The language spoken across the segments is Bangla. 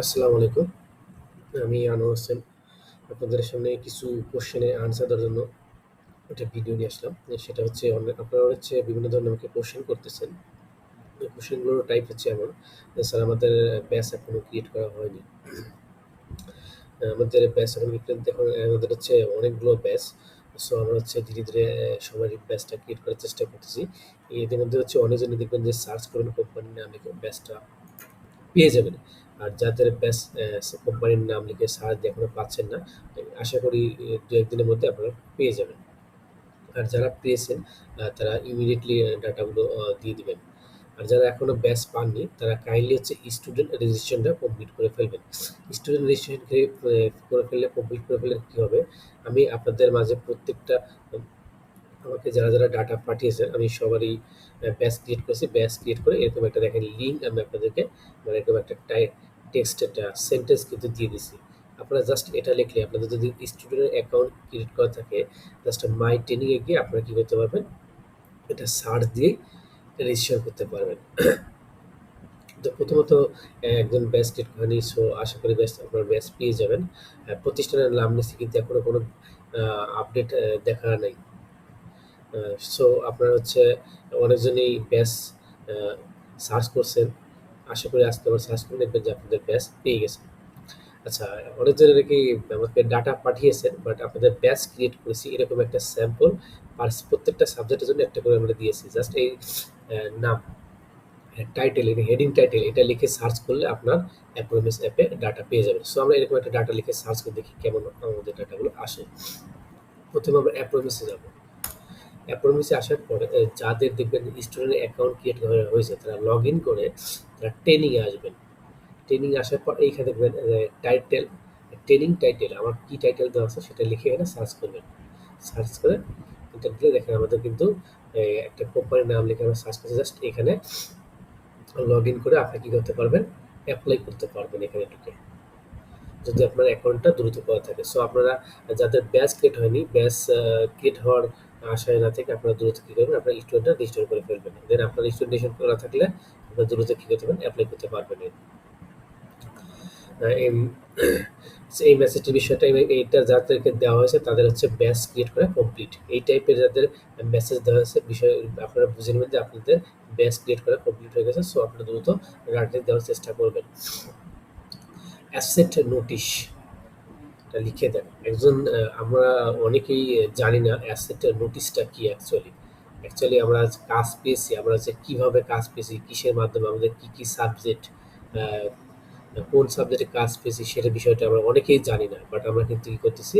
আসসালামু আলাইকুম। আমি আনোয়ার হোসেন। আপনাদের সামনে কিছু কোয়েশ্চেনের আনসার দেওয়ার জন্য একটা ভিডিও নিয়ে আসলাম। সেটা হচ্ছে আপনারা হচ্ছে বিভিন্ন ধরনের আমাকে কোশ্চেন করতেছেন। এই কোয়েশ্চেনগুলোর টাইপ হচ্ছে এমন "স্যার আমাদের ব্যাচ এখনও ক্রিয়েট করা হয়নি।" আমাদের ব্যাস এখন দেখুন আমাদের হচ্ছে অনেকগুলো ব্যাচ। সো আমরা হচ্ছে ধীরে, ধীরে সবারই ব্যাচটা ক্রিয়েট করার চেষ্টা করতেছি। ইতিমধ্যে হচ্ছে অনেকজনই দেখবেন যে সার্চ করবেন কোম্পানির নাম লিখে ব্যাচটা পেয়ে যাবেন। আর যাদের অ্যা কোম্পানির নাম লিখে সার্চ দিয়ে এখনও পাচ্ছেন না, আশা করি দু ২-১ মধ্যে আপনারা পেয়ে যাবেন। আর যারা পেয়েছেন তারা ইমিডিয়েটলি ডাটাগুলো দিয়ে দিবেন। আর যারা এখনও ব্যাচ পাননি তারা কাইন্ডলি হচ্ছে স্টুডেন্ট রেজিস্ট্রেশনটা কমপ্লিট করে ফেলবেন। স্টুডেন্ট রেজিস্ট্রেশন করে ফেললে কমপ্লিট করে ফেললে কী হবে? আমি আপনাদের মাঝে প্রত্যেকটা আমাকে যারা, যারা ডাটা পাঠিয়েছেন আমি সবারই ব্যাচ ক্রিয়েট করেছি। ব্যাচ ক্রিয়েট করে এরকম একটা দেখেন লিঙ্ক আমি আপনাদেরকে মানে এরকম একটা টাই টেক্সট একটা সেন্টেন্স কিন্তু দিয়ে দিছি। আপনারা জাস্ট এটা লিখলে আপনাদের যদি স্টুডেন্টের অ্যাকাউন্ট ক্রিয়েট করা থাকে, জাস্ট মাই ট্রেনিংয়ে গিয়ে আপনারা কী করতে পারবেন? এটা সার্চ দিয়ে রেজিস্ট্রেশন করতে পারবেন। তো প্রথমত একজন ব্যাচ ক্রিয়েট করেনি। সো আশা করি ব্যাচ আপনারা ব্যাচ পেয়ে যাবেন। প্রতিষ্ঠানের নাম নিচ্ছি কিন্তু এখনও কোনো আপডেট দেখা নাই। সো আপনারা হচ্ছে অনেকজনই ব্যাচ আ সার্চ করছেন। আশা করি আজকে আবার সার্চ করে দেখবেন যে আপনাদের ব্যাচ পেয়ে গেছেন। আচ্ছা অনেকজনের নাকি আমাকে ডাটা পাঠিয়েছেন বাট আপনাদের ব্যাচ ক্রিয়েট করেছি এরকম একটা স্যাম্পল আর প্রত্যেকটা সাবজেক্টের জন্য একটা করে আমরা দিয়েছি। জাস্ট এই নাম, টাইটেল, এটা হেডিং টাইটেল এটা লিখে সার্চ করলে আপনার অ্যাপ্রোমিস অ্যাপে ডাটা পেয়ে যাবেন। সো আমরা এরকম একটা ডাটা লিখে সার্চ করে দেখি কেমন আমাদের ডাটাগুলো আসে। প্রথমে আমরা অ্যাপ্রোমিসে যাব। অ্যাপ্রোমিসে আসার পরে যাদের দেখবেন স্টুডেন্ট অ্যাকাউন্ট ক্রিয়েট হয়েছে তারা লগ ইন করে তারা ট্রেনিং এ আসবেন। ট্রেনিং আসার পর এইখানে দেখবেন টাইটেল, ট্রেনিং টাইটেল আমার কি টাইটেল দেওয়া আছে সেটা লিখে এখানে সার্চ করবেন। সার্চ করে এন্টার দিলে দেখেন আমাদের কিন্তু একটা কোম্পানির নাম লিখে আমরা সার্চ করছি জাস্ট এখানে লগ ইন করে আপনি কি করতে পারবেন? অ্যাপ্লাই করতে পারবেন এখানে ঢুকে। যদি আপনার অ্যাকাউন্টটা দ্রুত করা থাকে। সো আপনারা যাদের ব্যাচ ক্রিয়েট হয়নি, ব্যাচ ক্রিয়েট হওয়ার আশায় না থেকে আপনারা দ্রুত কি করবেন? আপনার স্টুডেন্টটা রেজিস্টার করে ফেলবেন। দেন আপনার স্টুডেন্ট করা থাকলে আপনারা দ্রুত কি করতে পারবেন? এপ্লাই করতে পারবেন। এই মেসেজটির বিষয়টা এইটা যাদেরকে দেওয়া হয়েছে, তাদের হচ্ছে ব্যাচ ক্রিয়েট করা কমপ্লিট। এই টাইপের যাদের মেসেজ দেওয়া হয়েছে, বিষয়, আপনারা বুঝে নেবেন যে আপনাদের ব্যাচ ক্রিয়েট করা কমপ্লিট হয়ে গেছে। সো আপনারা দ্রুত রানিং দেওয়ার চেষ্টা করবেন। অ্যাসেট নোটিশ লিখে দেন। একজন আমরা অনেকেই জানি না অ্যাসেট নোটিশটা কি অ্যাকচুয়ালি। অ্যাকচুয়ালি আমরা কাজ পেয়েছি, আমরা যে কীভাবে কাজ পেয়েছি, কিসের মাধ্যমে আমাদের কি, কি সাবজেক্ট কোন সাবজেক্টে কাজ পেয়েছি সেটা বিষয়টা আমরা অনেকেই জানি না। বাট আমরা কিন্তু কি করতেছি?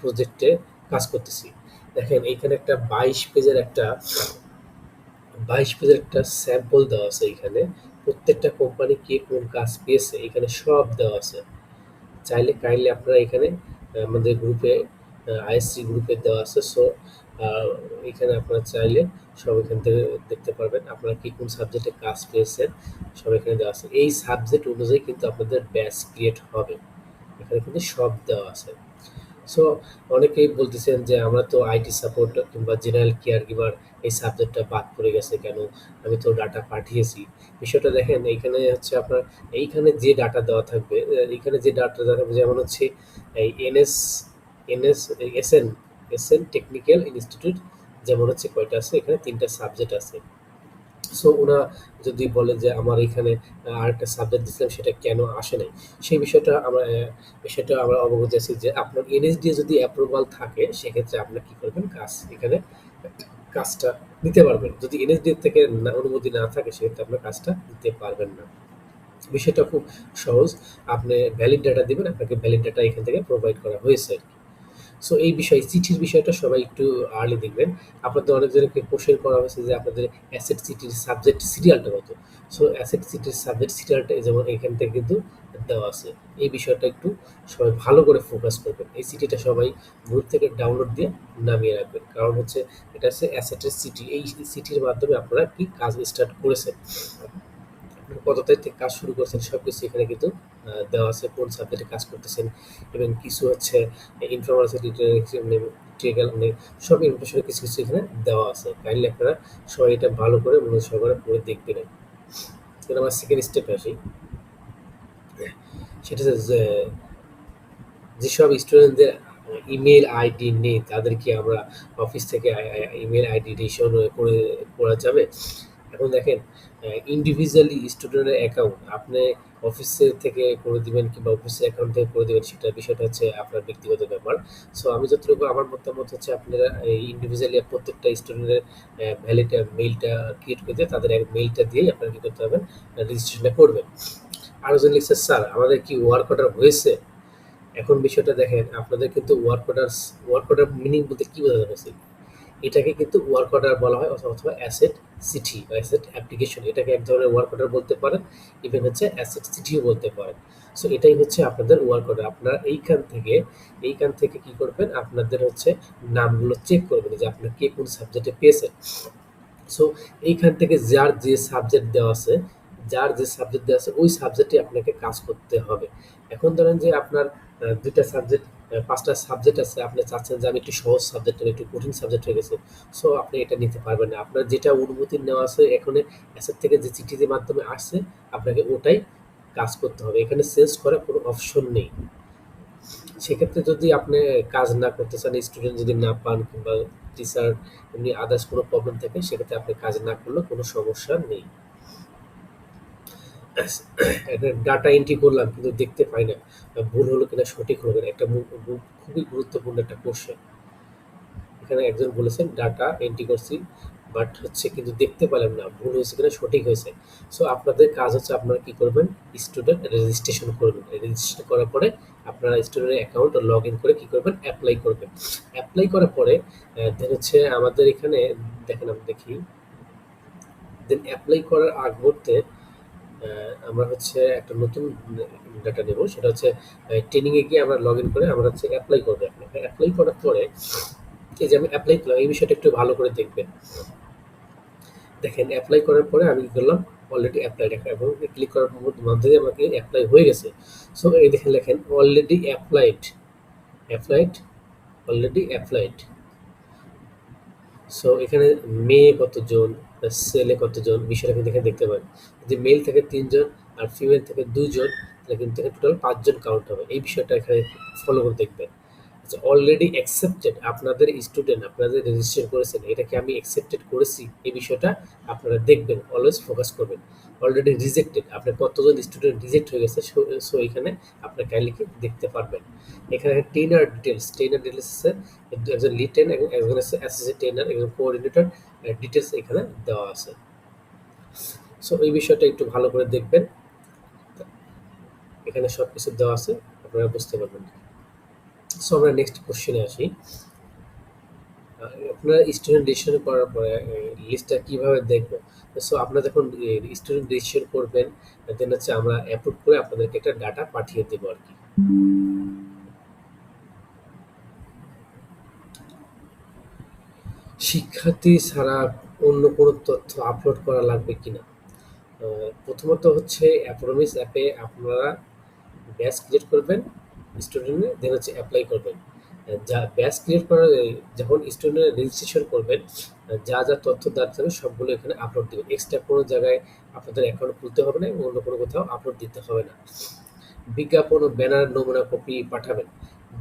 প্রজেক্টে কাজ করতেছি। দেখেন এইখানে একটা ২২ পেজের একটা ২২ পেজের একটা স্যাম্পল দেওয়া আছে এইখানে। প্রত্যেকটা কোম্পানি কে কোন কাজ পেয়েছে এখানে সব দেওয়া আছে। চাইলে কাইন্ডলি আপনারা এখানে আমাদের গ্রুপে আইএসসি গ্রুপে দেওয়া আছে। সো এখানে আপনারা চাইলে সব এখান থেকে দেখতে পারবেন। আপনারা কি কোন সাবজেক্টে কাজ পেয়েছেন, সব এখানে দেওয়া আছে। এই সাবজেক্ট অনুযায়ী কিন্তু আপনাদের ব্যাচ ক্রিয়েট হবে। এখানে কিন্তু সব দেওয়া আছে। সো অনেকেই বলতেছেন যে আমরা তো আইটি সাপোর্ট কিংবা জেনারেল কেয়ার গিভার এই সাবজেক্টটা বাদ পড়ে গেছে কেন? আমি তো ডাটা পাঠিয়েছি। বিষয়টা দেখেন এইখানে হচ্ছে আপনার এইখানে যে ডাটা দেওয়া থাকবে এইখানে যে ডাটা দেওয়া থাকবে যেমন হচ্ছে এই NS, NS, SN, SN technical institute যেমন হচ্ছে কয়টা আছে? এখানে ৩ টা সাবজেক্ট আছে। সো উনা যদি বলে যে আমার এখানে আরেকটা সাবজেক্ট দিছিলাম সেটা কেন আসে নাই? সেই বিষয়টা আমরা বিষয়টা আমরা অবগত আছি যে আপনার এনএসডি যদি অ্যাপ্রুভাল থাকে সেক্ষেত্রে আপনি কি করবেন? কাজ এখানে কাজটা নিতে পারবেন। যদি এনএসডি থেকে অনুমতি না থাকে সেক্ষেত্রে আপনার কাজটা নিতে পারবেন না। বিষয়টা খুব সহজ। আপনি ভ্যালিড ডাটা দিবেন, আপনাকে ভ্যালিড ডাটা এখান থেকে প্রোভাইড করা হয়েছে আরকি। সো এই বিষয়, চিঠির বিষয়টা সবাই একটু আর্লি দেখবেন। আপনাদের অনেকজনকে কোয়েশ্চেন করা হয়েছে যে আপনাদের অ্যাসেট সিটির সাবজেক্ট সিরিয়ালটা কত? সো অ্যাসেট সিটির সাবজেক্ট সিরিয়ালটা যেমন এখান থেকে কিন্তু দেওয়া আছে। এই বিষয়টা একটু সবাই ভালো করে ফোকাস করবেন। এই সিটিটা সবাই গ্রুপ থেকে ডাউনলোড দিয়ে নামিয়ে রাখবেন। কারণ হচ্ছে, এটা হচ্ছে অ্যাসেটের সিটি। এই সিটির মাধ্যমে আপনারা কি কাজ স্টার্ট করেছেন। কত তারিখ থেকে কাজ শুরু করছেন সবকিছু এখানে কিন্তু দেওয়া আছে। কোন সাবজেক্টে কাজ করতেছেন এবং কিছু হচ্ছে মানে সব ইনফরমেশন কিছু, কিছু এখানে দেওয়া আছে। কাইন্ডলি আপনারা সবাই এটা ভালো করে সহকারে পড়ে দেখবেন। আমরা সেকেন্ড স্টেপে আসি। সেটা হচ্ছে যেসব স্টুডেন্টদের ইমেল আইডি নেই তাদেরকে আমরা অফিস থেকে ইমেল আইডি রেজিস্ট্রেশন করে করা যাবে এখন দেখেন ইন্ডিভিজুয়ালি স্টুডেন্টের অ্যাকাউন্ট আপনি অফিসের থেকে করে দিবেন কিংবা অফিসের অ্যাকাউন্ট থেকে করে দিবেন, সেটা বিষয়টা হচ্ছে আপনার ব্যক্তিগত ব্যাপার। সো আমি যতটুকু আমার মতামত হচ্ছে আপনারা ইন্ডিভিজুয়ালি প্রত্যেকটা স্টুডেন্টের ভ্যালিড মেইলটা ক্রিয়েট করে দিয়ে তাদের মেইলটা দিয়েই আপনারা কী করতে পারবেন? রেজিস্ট্রেশনটা করবেন। আরও জন লিখছে, স্যার, আমাদের কি ওয়ার্ক অর্ডার হয়েছে? এখন বিষয়টা দেখেন, আপনাদের কিন্তু work order work order meaning বলতে কী বোঝা যাচ্ছে এটাকে কিন্তু ওয়ার্ক অর্ডার বলা হয় অথবা অ্যাসেট সিটি অ্যাসেট অ্যাপ্লিকেশন এটাকে এক ধরনের ওয়ার্ক অর্ডার বলতে পারেন ইভেন হচ্ছে অ্যাসেট সিটিও বলতে পারেন। সো এটাই হচ্ছে আপনাদের ওয়ার্ক অর্ডার আপনারা এইখান থেকে এইখান থেকে কি করবেন? আপনাদের হচ্ছে নামগুলো চেক করবেন যে আপনার কে কোন সাবজেক্টে পেয়েছেন। সো এইখান থেকে যার যে সাবজেক্ট দেওয়া আছে, যার যে সাবজেক্ট দেওয়া আছে, ওই সাবজেক্টে আপনাকে কাজ করতে হবে। এখন ধরেন যে আপনার দুইটা সাবজেক্ট পাঁচটা সাবজেক্ট আছে, আপনি চাচ্ছেন যে আমি একটু সহজ সাবজেক্ট একটু কঠিন সাবজেক্ট হয়ে গেছে। সো আপনি এটা নিতে পারবেন না। আপনার যেটা অনুমতি নেওয়া আছে এখানে অ্যাসেট থেকে যে চিঠির মাধ্যমে আসছে, আপনাকে ওটাই কাজ করতে হবে। এখানে চেঞ্জ করার কোনো অপশন নেই। সেক্ষেত্রে যদি আপনি কাজ না করতে চান স্টুডেন্ট যদি না পান কিংবা টিচার এমনি আদার্স কোনো প্রবলেম থাকে, সেক্ষেত্রে আপনি কাজ না করলেও কোনো সমস্যা নেই। ডাটা এন্ট্রি করলাম, কিন্তু দেখতে পাই না। ভুল হলো কিনা সঠিক হলো কিনা, একটা খুবই গুরুত্বপূর্ণ একটা কোশ্চেন এখানে একজন বলেছেন ডাটা এন্ট্রি করছি বাট হচ্ছে কিন্তু দেখতে পেলাম না, ভুল হয়েছে কিনা, সঠিক হয়েছে। সো আপনাদের কাজ হচ্ছে আপনারা কি করবেন? স্টুডেন্ট রেজিস্ট্রেশন করবেন রেজিস্ট্রেশন করার পরে আপনারা স্টুডেন্টের অ্যাকাউন্ট লগ ইন করে কি করবেন? অ্যাপ্লাই করবেন। অ্যাপ্লাই করার পরে দেন হচ্ছে আমাদের এখানে, দেখেন আমি দেখি। দেন অ্যাপ্লাই করার আগ মুহূর্তে আমরা হচ্ছে একটা নতুন ডাটা নেব। সেটা হচ্ছে ট্রেনিংয়ে গিয়ে আমরা লগ ইন করে আমরা হচ্ছে অ্যাপ্লাই করব আপনাকে অ্যাপ্লাই করার পরে এই যে আমি অ্যাপ্লাই করলাম, এই বিষয়টা একটু ভালো করে দেখবেন। দেখেন অ্যাপ্লাই করার পরে আমি কি করলাম অলরেডি অ্যাপ্লাই দেখা এবং ক্লিক করার মাধ্যমে আমাকে অ্যাপ্লাই হয়ে গেছে। সো এই দেখেন লেখেন already applied applied already applied so এখানে মেয়ে কতজন সেলে কতজন, বিষয়টা কিন্তু এখানে দেখতে পারেন যদি মেল থেকে তিনজন আর ফিমেল থেকে দুজন, তাহলে কিন্তু এখানে টোটাল পাঁচজন কাউন্ট হবে। এই বিষয়টা এখানে ফলো করে দেখবেন। অলরেডি অ্যাকসেপ্টেড আপনাদের স্টুডেন্ট আপনাদের রেজিস্টার করেছেন, এটাকে আমি অ্যাকসেপ্টেড করেছি, এই বিষয়টা আপনারা দেখবেন অলওয়েজ ফোকাস করবেন। অলরেডি রিজেক্টেড আপনার কতজন স্টুডেন্ট রিজেক্ট হয়ে গেছে, সো এখানে আপনার কাইন্ডলি দেখতে পারবেন। এখানে ট্রেনার ডিটেলস ট্রেনার ডিটেলস আছে, একজন লিড ট্রেনার এবং একজন আছে অ্যাসিস্ট্যান্ট ট্রেনার একজন কোঅর্ডিনেটর ডিটেলস এখানে দেওয়া আছে। সো এই বিষয়টা একটু ভালো করে দেখবেন। এখানে সব কিছু দেওয়া আছে, আপনারা বুঝতে পারবেন। সো আমরা নেক্সট কোশ্চেনে আসি। আপনারা স্টুডেন্ট রেজিস্ট্রেশন করার পরে লিস্টটা কীভাবে দেখব? সো আপনারা যখন স্টুডেন্ট রেজিস্ট্রেশন করবেন দেন হচ্ছে আমরা অ্যাপ্রুভ করে আপনাদেরকে একটা ডাটা পাঠিয়ে দেবো আর কি। শিক্ষার্থী ছাড়া অন্য কোনো তথ্য আপলোড করা লাগবে কিনা? প্রথমত হচ্ছে অ্যাপ্রোমিস অ্যাপে আপনারা ব্যাচ ক্রিয়েট করবেন। স্টুডেন্টে দেন হচ্ছে অ্যাপ্লাই করবেন। যা ব্যাচ ক্রিয়েট করার যখন স্টুডেন্ট রেজিস্ট্রেশন করবেন যা যা তথ্য দাঁড় যাবে সবগুলো এখানে আপলোড দেবেন। এক্সট্রা কোনো জায়গায় আপনাদের অ্যাকাউন্ট খুলতে হবে না এবং অন্য কোনো কোথাও আপলোড দিতে হবে না। বিজ্ঞাপন ও ব্যানার নমুনা কপি পাঠাবেন।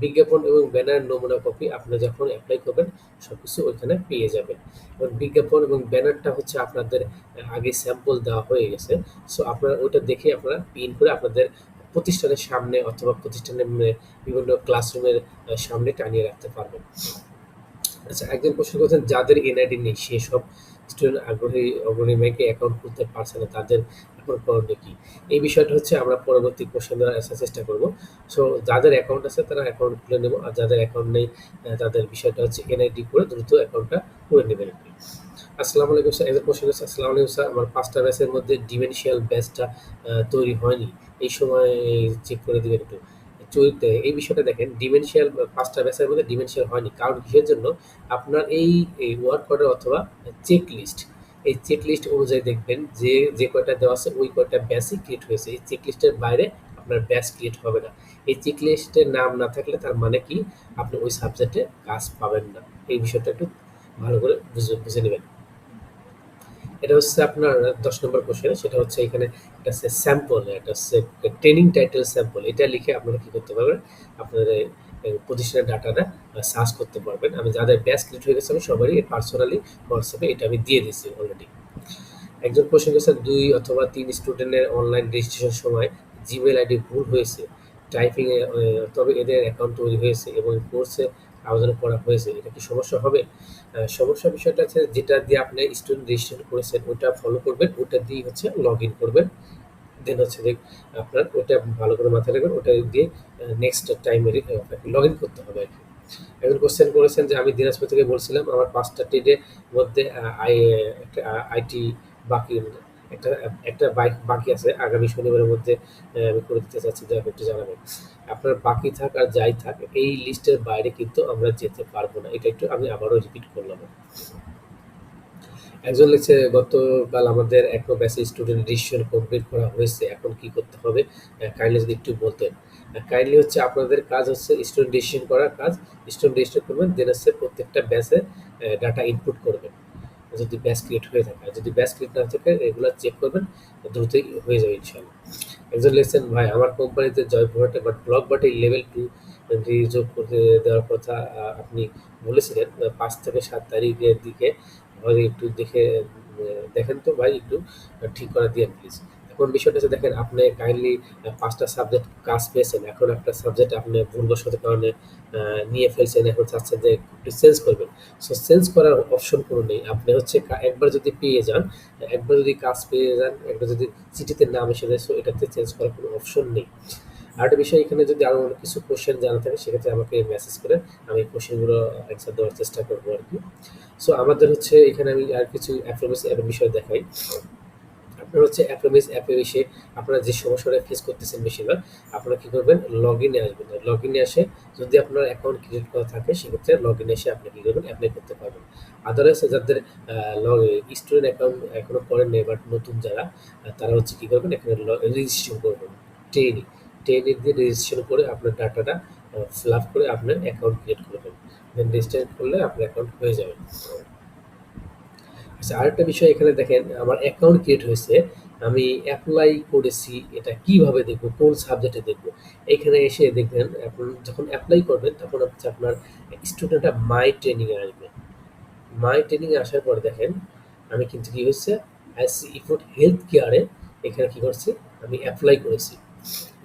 বিজ্ঞাপন এবং ব্যানার নমুনা কপি আপনারা যখন অ্যাপ্লাই করবেন সব কিছু ওইখানে পেয়ে যাবেন। এবং বিজ্ঞাপন এবং ব্যানারটা হচ্ছে আপনাদের আগে স্যাম্পল দেওয়া হয়ে গেছে। সো আপনারা ওইটা দেখে আপনারা পিন করে আপনাদের প্রতিষ্ঠানের সামনে অথবা প্রতিষ্ঠানের বিভিন্ন ক্লাসরুমের সামনে টানিয়ে রাখতে পারবেন। আচ্ছা একজন প্রশ্ন করছেন, যাদের এনআইডি নেই, সেসব স্টুডেন্ট আগ্রহী, অগ্রণী ব্যাংকে অ্যাকাউন্ট খুলতে পারছে না, তাদের এখন করণীয় কি? এই বিষয়টা হচ্ছে আমরা পরবর্তী কোশ্চেন দ্বারা আসার চেষ্টা করব। সো যাদের অ্যাকাউন্ট আছে, তারা অ্যাকাউন্ট খুলে নেব, আর যাদের অ্যাকাউন্ট নেই তাদের বিষয়টা হচ্ছে এনআইডি করে দ্রুত অ্যাকাউন্টটা করে নেবেন আসসালামু আলাইকুম স্যার এদের কোশ্চেন হচ্ছে আসসালামু আলাইকুম স্যার, আমার পাঁচটা ব্যাচের মধ্যে ডিমেনশিয়াল ব্যাচটা তৈরি হয়নি। এই সময় চেক করে দেবেন একটু। চরিত্রে এই বিষয়টা দেখেন ডিমেনশিয়াল পাঁচটা ব্যাচের মধ্যে ডিমেনশিয়াল হয়নি। কারণ কিসের জন্য? আপনার এই ওয়ার্ক অর্ডার অথবা চেক লিস্ট এই চেক লিস্ট অনুযায়ী দেখবেন যে যে কয়টা দেওয়া আছে, ওই কয়টা ব্যাচই ক্রিয়েট হয়েছে। এই চেক লিস্টের বাইরে আপনার ব্যাচ ক্রিয়েট হবে না। এই চেক লিস্টের নাম না থাকলে তার মানে কি? আপনি ওই সাবজেক্টে কাজ পাবেন না। এই বিষয়টা একটু ভালো করে বুঝে বুঝে নেবেন। এটা হচ্ছে আপনার ১০ নম্বর কোশ্চেন সেটা হচ্ছে এখানে এটা হচ্ছে স্যাম্পল এটা হচ্ছে ট্রেনিং টাইটেল স্যাম্পল এটা লিখে আপনারা কি করতে পারবেন? আপনাদের প্রতিষ্ঠানের ডাটাটা সার্চ করতে পারবেন। আমি যাদের ব্যাচ ক্রিয়েট হয়ে গেছে, আমি সবারই পার্সোনালি হোয়াটসঅ্যাপে এটা আমি দিয়ে দিয়েছি অলরেডি একজন কোশ্চেন করেছে, দুই অথবা তিন স্টুডেন্টের অনলাইন রেজিস্ট্রেশন সময় জিমেল আইডি ভুল হয়েছে টাইপিংয়ে তবে এদের অ্যাকাউন্ট তৈরি হয়েছে এবং কোর্সে আবেদন করা হয়েছে, এটা কি সমস্যা হবে? সমস্যা বিষয়টা আছে যেটা দিয়ে আপনি স্টুডেন্ট রেজিস্ট্রেশন করেছেন ওটা ফলো করবেন ওটা দিয়ে হচ্ছে লগ ইন করবেন। দেন হচ্ছে যে আপনার ওটা ভালো করে মাথায় রাখবেন ওটা দিয়ে নেক্সট টাইমে আপনাকে লগ ইন করতে হবে আর কি। একজন কোশ্চেন করেছেন যে, আমি দিনাজপুর থেকে বলছিলাম, আমার পাঁচটা ট্রেডের মধ্যে আইটি বাকি একটা একটা বাইক বাকি আছে, আগামী শনিবারের মধ্যে আমি করে দিতে চাচ্ছি করে একটু জানাবেন। আপনার বাকি থাক আর যাই থাক, এই লিস্টের বাইরে কিন্তু আমরা যেতে পারব না। এটা একটু আমি আবারও রিপিট করলাম। একজন লিখছে, গতকাল আমাদের এখনও ব্যাচে স্টুডেন্ট রেজিস্ট্রেশন কমপ্লিট করা হয়েছে, এখন কি করতে হবে? কাইন্ডলি যদি একটু বলতেন। কাইন্ডলি হচ্ছে আপনাদের কাজ হচ্ছে স্টুডেন্ট রেজিস্ট্রেশন করার কাজ। স্টুডেন্ট রেজিস্ট্রেশন করবেন দেন হচ্ছে প্রত্যেকটা ব্যাচে ডাটা ইনপুট করবেন। যদি ব্যাচ ক্রিয়েট হয়ে থাকে, আর যদি ব্যাস ক্রিয়েট না থাকে, এগুলো চেক করবেন, দ্রুতই হয়ে যাবে ইনশাল্লাহ একজন লিখছেন, ভাই, আমার কোম্পানিতে জয় জয়পুরহাটে বাট ব্লক বাটে লেভেল টু রিযোগ করতে দেওয়ার কথা আপনি বলেছিলেন পাঁচ থেকে সাত তারিখের দিকে একটু দেখে দেখেন তো ভাই, একটু ঠিক করে দিয়েন প্লিজ এখন বিষয়টা হচ্ছে, দেখেন আপনি কাইন্ডলি পাঁচটা সাবজেক্ট কাজ পেয়েছেন, এখন একটা সাবজেক্ট আপনি ভুলবশত কারণে নিয়ে ফেলছেন, এখন চাচ্ছেন যে একটু চেঞ্জ করবেন। সো চেঞ্জ করার অপশন কোনো নেই। আপনি হচ্ছে একবার যদি পেয়ে যান, একবার যদি কাজ পেয়ে যান, একবার যদি চিঠিতে নাম এসে যায় সো এটাতে চেঞ্জ করার কোনো অপশন নেই। আরেকটা বিষয়, এখানে যদি আরও অনেক কিছু কোশ্চেন জানা থাকে, সেক্ষেত্রে আমাকে মেসেজ করে আমি কোশ্চেনগুলো অ্যান্সার দেওয়ার চেষ্টা করব আর কি। সো আমাদের হচ্ছে এখানে আমি আর কিছু অ্যাপের বিষয় দেখাই। আপনার হচ্ছে অ্যাপ্রোমিস অ্যাপে এসে আপনারা যে সমস্যাটা ফেস করতেছেন বেশিরভাগ, আপনারা কী করবেন? লগ ইনে আসবেন। লগ ইনে এসে যদি আপনার অ্যাকাউন্ট ক্রিয়েট করা থাকে, সেক্ষেত্রে লগ ইনে এসে আপনি কী করবেন? অ্যাপ্লাই করতে পারবেন। আদারওয়াইজ যাদের স্টুডেন্ট অ্যাকাউন্ট এখনও করেন নেই বাট নতুন যারা তারা হচ্ছে কী করবেন? এখানে রেজিস্ট্রেশন করবেন। ট্রেনিং ট্রেনিং দিয়ে রেজিস্ট্রেশন করে আপনার ডাটাটা ফিল আপ করে আপনার অ্যাকাউন্ট ক্রিয়েট করবেন। দেন রেজিস্টার করলে আপনার অ্যাকাউন্ট হয়ে যাবে। আচ্ছা আরেকটা বিষয় এখানে দেখেন, আমার অ্যাকাউন্ট ক্রিয়েট হয়েছে, আমি অ্যাপ্লাই করেছি, এটা কীভাবে দেখব, কোন সাবজেক্টে দেখব? এখানে এসে দেখবেন, এখন যখন অ্যাপ্লাই করবেন, তখন হচ্ছে আপনার স্টুডেন্টটা মাই ট্রেনিংয়ে আসবে। মাই ট্রেনিংয়ে আসার পর দেখেন, আমি কিন্তু কি হচ্ছে অ্যাস ইফোর্ট হেলথ কেয়ারে এখানে কি করছি, আমি অ্যাপ্লাই করেছি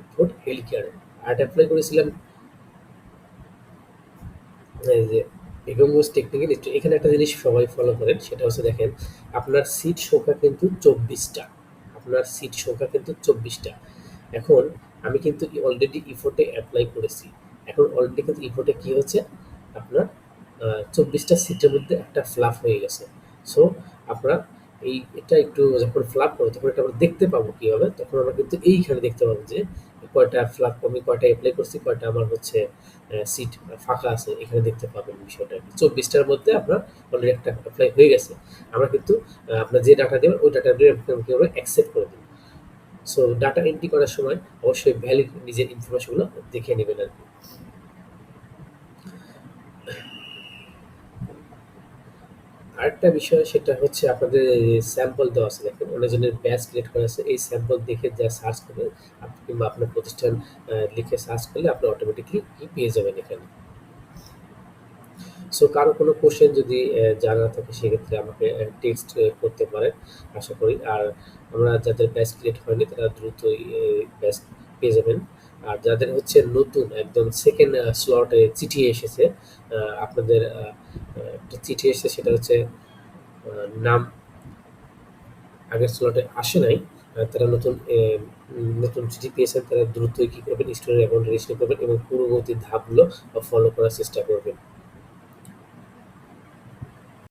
ইফোর্ট হেলথ কেয়ারে আর অ্যাপ্লাই করেছিলাম, এই যে বেগমগঞ্জ টেকনিক্যাল এখানে একটা জিনিস সবাই ফলো করেন, সেটা হচ্ছে দেখেন, আপনার সিট সংখ্যা কিন্তু চব্বিশটা। আপনার সিট সংখ্যা কিন্তু চব্বিশটা। এখন আমি কিন্তু অলরেডি ইফোর্টে অ্যাপ্লাই করেছি। এখন অলরেডি কিন্তু ইফোর্টে কী হচ্ছে? আপনার চব্বিশটা সিটের মধ্যে একটা ফ্লাপ হয়ে গেছে। সো আপনার এই এটা একটু যখন ফ্লাপ করব তখন এটা আমরা দেখতে পাবো কীভাবে। তখন আমরা কিন্তু এইখানে দেখতে পাবো যে কয়টা ফ্লাপ আমি কয়টা অ্যাপ্লাই করছি, কয়টা আমার হচ্ছে সিট ফাঁকা আছে, এখানে দেখতে পাবেন বিষয়টা চব্বিশটার মধ্যে আপনার অলরেডি একটা অ্যাপ্লাই হয়ে গেছে। আমরা কিন্তু আপনার যে ডাটা দেবেন, ওই ডাটা দিয়ে আমরা অ্যাকসেপ্ট করে দেবেন সো ডাটা এন্ট্রি করার সময় অবশ্যই ভ্যালিড নিজের ইনফরমেশনগুলো দেখে নেবেন আর কি আরেকটা বিষয়, সেটা হচ্ছে আপনাদের স্যাম্পল দেওয়া আছে, দেখেন অনেকজনের ব্যাচ ক্রিয়েট করা আছে, এই স্যাম্পল দেখে যা সার্চ করবেন কিংবা আপনার প্রতিষ্ঠান লিখে সার্চ করলে আপনি অটোমেটিকলি পেয়ে যাবেন এখানে। সো কারও কোনো কোশ্চেন যদি জানা থাকে, সেক্ষেত্রে আমাকে টেক্সট করতে পারেন, আশা করি। আর আমরা যাদের ব্যাচ ক্রিয়েট হয়নি, তারা দ্রুতই ব্যাচ পেয়ে যাবেন। আর যাদের হচ্ছে নতুন, একদম সেকেন্ড স্লটে চিঠি এসেছে আপনাদের একটা চিঠি এসেছে, সেটা হচ্ছে নাম আগের স্লটে আসে নাই তারা নতুন নতুন চিঠি পেয়েছেন, তারা দ্রুতই কী করবেন স্টুডেন্ট অ্যাকাউন্ট রেজিস্টার করবেন এবং পূর্ববর্তী ধাপগুলো ফলো করার চেষ্টা করবেন।